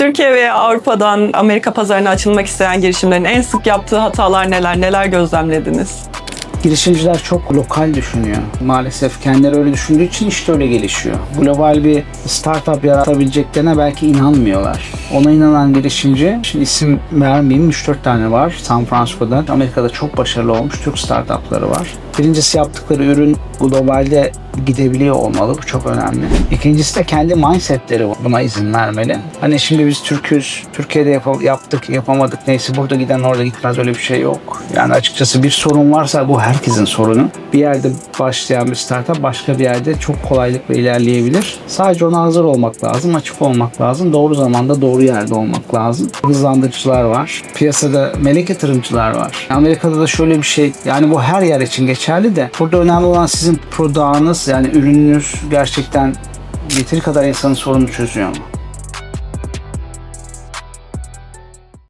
Türkiye ve Avrupa'dan Amerika pazarına açılmak isteyen girişimlerin en sık yaptığı hatalar neler? Neler gözlemlediniz? Girişimciler çok lokal düşünüyor. Maalesef kendileri öyle düşündüğü için işte öyle gelişiyor. Global bir startup yaratabileceklerine belki inanmıyorlar. Ona inanan girişimci, şimdi isim vermeyeyim 3-4 tane var San Francisco'da. Amerika'da çok başarılı olmuş Türk startupları var. Birincisi yaptıkları ürün globalde gidebiliyor olmalı. Bu çok önemli. İkincisi de kendi mindsetleri buna izin vermeli. Hani şimdi biz Türk'üz, Türkiye'de yap- yaptık, yapamadık neyse burada giden orada gitmez öyle bir şey yok. Yani açıkçası bir sorun varsa bu herkesin sorunu. Bir yerde başlayan bir startup başka bir yerde çok kolaylıkla ilerleyebilir. Sadece ona hazır olmak lazım, açık olmak lazım. Doğru zamanda doğru yerde olmak lazım. Hızlandırıcılar var. Piyasada melek yatırımcılar var. Amerika'da da şöyle bir şey, yani bu her yer için geçerli de burada önemli olan sizin produğunuz yani ürününüz gerçekten yeteri kadar insanın sorununu çözüyor mu?